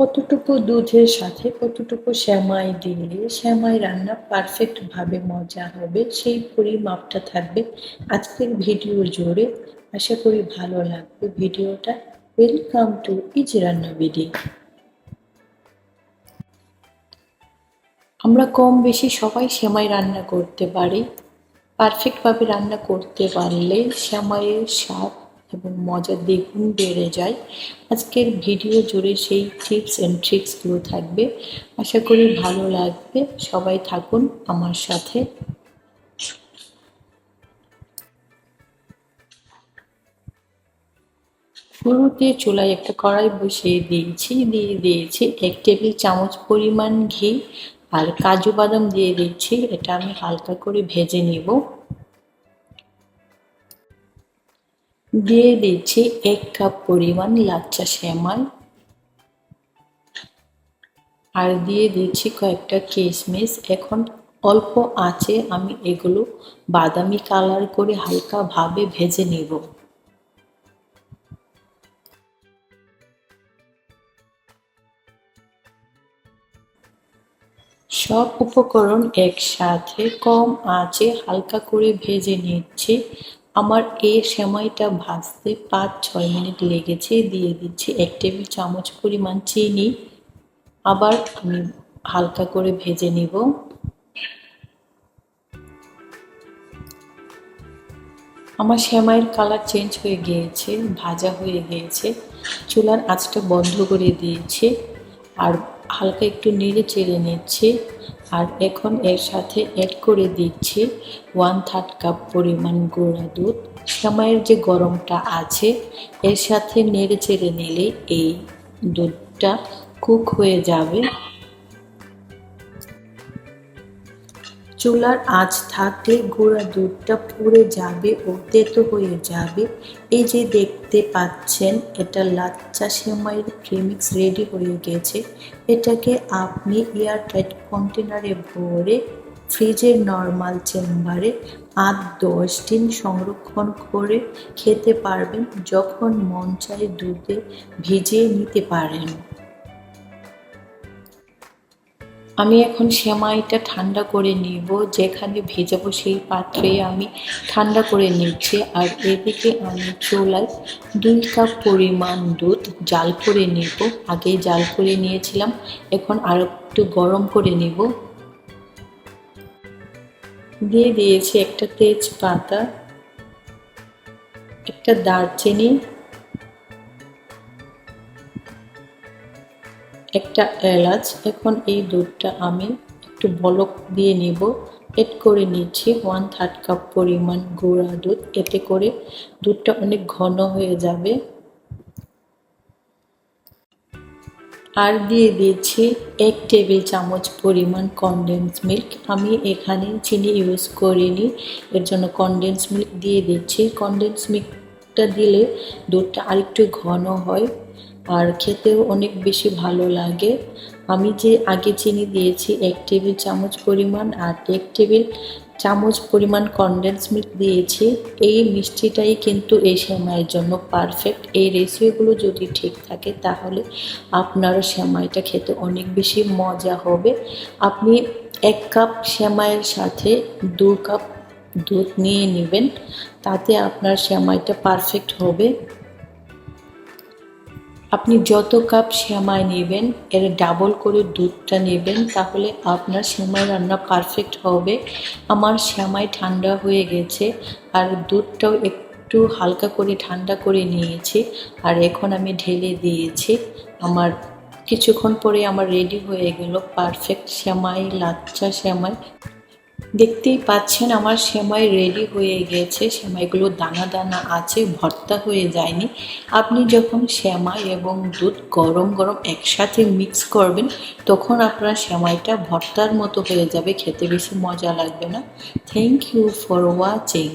কতটুকু দুধের সাথে, কতটুকু শ্যামাই দিলে, শ্যামাই রান্না পারফেক্টভাবে মজা হবে, সেই পরিমাপটা থাকবে আজকের ভিডিও জুড়ে আশা করি ভালো লাগবে ভিডিওটা। Welcome to easy Ranna BD আমরা কম বেশি সবাই শ্যামাই রান্না করতে পারি। পারফেক্টভাবে রান্না করতে পারলে শ্যামাইয়ের স্বাদ এবং মজা দ্বিগুণ বেড়ে যায়। আজকের ভিডিও জুড়ে সেই টিপস অ্যান্ড ট্রিক্সগুলো থাকবে। আশা করি ভালো লাগবে। সবাই থাকুন আমার সাথে। শুরুতে চুলায় একটা কড়াই বসিয়ে দিয়েছি। দিয়ে দিয়েছি এক টেবিল চামচ পরিমাণ ঘি আর কাজু বাদাম দিয়ে দিচ্ছি। এটা আমি হালকা করে ভেজে নিব। দিয়ে দিচ্ছি এক কাপ পরিমাণ লাচ্চা শ্যামাই আর দিয়ে দিচ্ছি কয়েকটা কিশমিশ এখন অল্প আছে, আমি এগুলো বাদামি কালার করে হালকা ভাবে ভেজে নিব। সব উপকরণ একসাথে কম আঁচে হালকা করে ভেজে নিচ্ছি। আমার এই সেমাইটা ভাজতে পাঁচ, ছয় মিনিট লেগেছে, দিয়ে দিচ্ছি এক টেবিল চামচ পরিমাণ চিনি। আবার আমি হালকা করে ভেজে নিব। আমার সেমাইয়ের কালার চেঞ্জ হয়ে গিয়েছে, ভাজা হয়ে গিয়েছে। চুলার আঁচটা বন্ধ করে দিয়েছে আর হালকা একটু নেড়ে চেড়ে নিচ্ছি। আর এখন এর সাথে অ্যাড করে দিচ্ছি ওয়ান থার্ড কাপ পরিমাণ গুঁড়া দুধ। সময়ের যে গরমটা আছে, এর সাথে নেড়ে চেড়ে নিলে এই দুধটা কুক হয়ে যাবে। চুলার আঁচ থাকলে গুঁড়া দুধটা পুড়ে যাবে ও তেতো হয়ে যাবে। এই যে দেখতে পাচ্ছেন, এটা লাচ্চা সেমাইয়ের প্রিমিক্স রেডি হয়ে গেছে। এটাকে আপনি এয়ারটাইট কন্টেনারে ভরে ফ্রিজের নর্মাল চেম্বারে আট দশ দিন সংরক্ষণ করে খেতে পারবেন, যখন মন চায় দুধে ভিজিয়ে নিতে পারেন। আমি এখন সেমাইটা ঠান্ডা করে নিব, যেখানে ভেজাবো সেই পাত্রে আমি ঠান্ডা করে নিচ্ছি। আর এদিকে আমি চুলায় দুই কাপ পরিমাণ দুধ জাল করে নিব। আগেই জাল করে নিয়েছিলাম, এখন আর একটু গরম করে নিব। দিয়ে দিয়েছি একটা তেজপাতা, একটা দারচিনি একটা এলাচ, এখন এই দুধটা আমি একটু বলক দিয়ে নিব। এড করে নিচ্ছি ওয়ান থার্ড কাপ পরিমাণ গুঁড়া দুধ। এতে করে দুধটা অনেক ঘন হয়ে যাবে। আর দিয়ে দিচ্ছি এক টেবিল চামচ পরিমাণ কনডেন্স মিল্ক আমি এখানে চিনি ইউজ করিনি, এর জন্য কনডেন্স মিল্ক দিয়ে দিচ্ছি। কনডেন্স মিল্কটা দিলে দুধটা আরেকটু ঘন হয়। আর খেতেও অনেক বেশি ভালো লাগে। আমি যে আগে চিনি দিয়েছি এক টেবিল চামচ পরিমাণ আর এক টেবিল চামচ পরিমাণ কনডেন্স মিল্ক দিয়েছি। এই মিষ্টিটাই কিন্তু এই সেমাইয়ের জন্য পারফেক্ট এই রেসিপিগুলো যদি ঠিক থাকে তাহলে আপনারও সেমাইটা খেতে অনেক বেশি মজা হবে। আপনি এক কাপ সেমাইয়ের সাথে দু কাপ দুধ নিয়ে নেবেন, তাতে আপনার সেমাইটা পারফেক্ট হবে। আপনি যত কাপ সেমাই নেবেন, এর ডাবল করে দুধটা নেবেন, তাহলে আপনার সেমাই রান্না পারফেক্ট হবে। আমার সেমাই ঠান্ডা হয়ে গেছে, আর দুধটাও একটু হালকা করে ঠান্ডা করে নিয়েছি, আর এখন আমি ঢেলে দিয়েছি। আমার কিছুক্ষণ পরে আমার রেডি হয়ে গেল পারফেক্ট সেমাই, লাচ্চা সেমাই। দেখতেই পাচ্ছেন আমার সেমাই রেডি হয়ে গেছে। সেমাইগুলো দানা দানা আছে, ভর্তা হয়ে যায়নি। আপনি যখন সেমাই এবং দুধ গরম গরম একসাথে মিক্স করবেন, তখন আপনার সেমাইটা ভর্তার মতো হয়ে যাবে। খেতে বেশি মজা লাগবে না। Thank you for watching